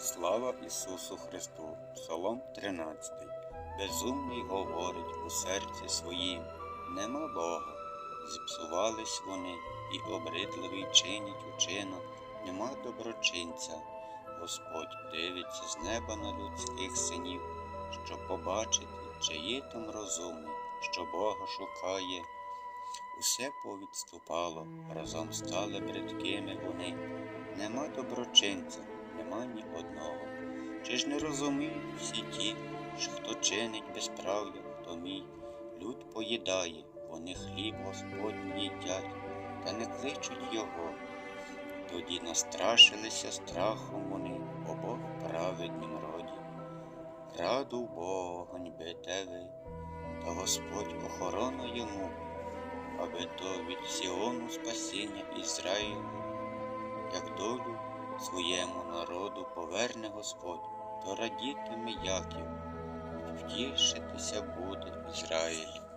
Слава Ісусу Христу! Псалом 13. Безумний говорить у серці своїм, нема Бога. Зіпсувались вони і обридливий чинять учинок, нема доброчинця. Господь дивиться з неба на людських синів, щоб побачити, чи є там розумний, що Бога шукає. Усе повідступало, разом стали бридкими вони. Нема доброчинця, нема одного. Чи ж не розуміють всі ті, що хто чинить безправ'я, хто мій, люд поїдає, вони хліб Господній їдять, та не кличуть його. Тоді настрашилися страхом вони обох праведнім роді. Раду Бога ганьбите ви, та Господь охорона йому, аби то від Сіону спасіння Ізраїлю, як долю своєму народу поверне Господь, то радітиме Яків, втішитися буде Ізраїль.